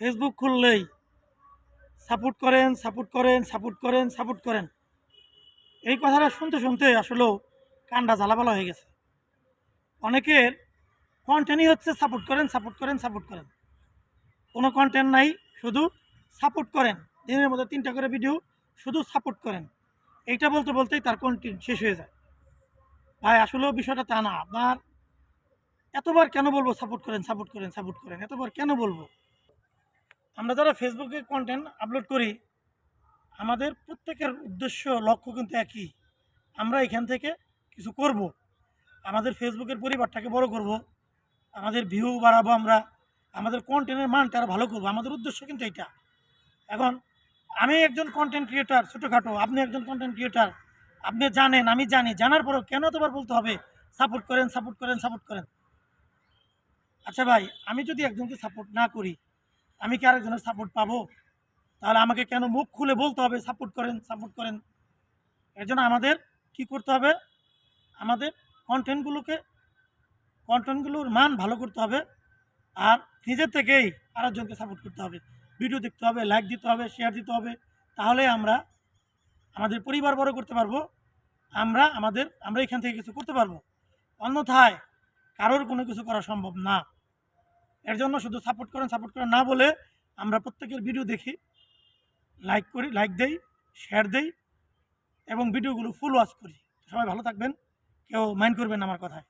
Facebook খুললেই support করেন support করেন সাপোর্ট করেন সাপোর্ট করেন। এই কথাটা শুনতে শুনতে আসলেও কানটা জ্বালাপালা হয়ে গেছে। অনেকের কন্টেন্টই হচ্ছে সাপোর্ট করেন সাপোর্ট করেন সাপোর্ট করেন। কোনো কন্টেন্ট নাই, শুধু সাপোর্ট করেন। দিনের মধ্যে তিনটা করে ভিডিও শুধু সাপোর্ট করেন। এইটা বলতে বলতেই তার কন্টেন্ট শেষ হয়ে যায়। ভাই, আসলেও বিষয়টা তা না। আপনার এতবার কেন বলব সাপোর্ট করেন সাপোর্ট করেন সাপোর্ট করেন? এতবার কেন বলব? আমরা যারা ফেসবুকে কন্টেন্ট আপলোড করি, আমাদের প্রত্যেকের উদ্দেশ্য, লক্ষ্য কিন্তু একই। আমরা এখান থেকে কিছু করব। আমাদের ফেসবুকের পরিবারটাকে বড় করব। আমাদের ভিউ বাড়াবো আমরা। আমাদের কন্টেন্টের মানটা আরও ভালো করব। আমাদের উদ্দেশ্য কিন্তু এটা এখন, আমি একজন কন্টেন্ট ক্রিয়েটার ছোটোখাটো, আপনি একজন কন্টেন্ট ক্রিয়েটার আপনি জানেন, আমি জানি, জানার পরেও কেন তোমার বলতে হবে? সাপোর্ট করেন সাপোর্ট করেন সাপোর্ট করেন। আচ্ছা ভাই, আমি যদি একজনকে সাপোর্ট না করি আমি কি আরেকজনের সাপোর্ট পাবো? তাহলে আমাকে কেন মুখ খুলে বলতে হবে সাপোর্ট করেন সাপোর্ট করেন। এর জন্য আমাদের কী করতে হবে? আমাদের কন্টেন্টগুলোকে কন্টেন্টগুলোর মান ভালো করতে হবে আর নিজের থেকেই আরেকজনকে সাপোর্ট করতে হবে। ভিডিও দেখতে হবে লাইক দিতে হবে শেয়ার দিতে হবে, তাহলে আমরা আমাদের পরিবার বড় করতে পারব, আমরা আমাদের, আমরা এখান থেকে কিছু করতে পারব। অন্যথায় কারোর কোনো কিছু করা সম্ভব না। এর জন্য শুধু সাপোর্ট করেন সাপোর্ট করেন। না বলে আমরা প্রত্যেকের ভিডিও দেখি। লাইক করি লাইক দেই শেয়ার দেই এবং ভিডিওগুলো ফুল ওয়াচ করি। সবাই ভালো থাকবেন। কেউ মাইন্ড করবেন আমার কথায়।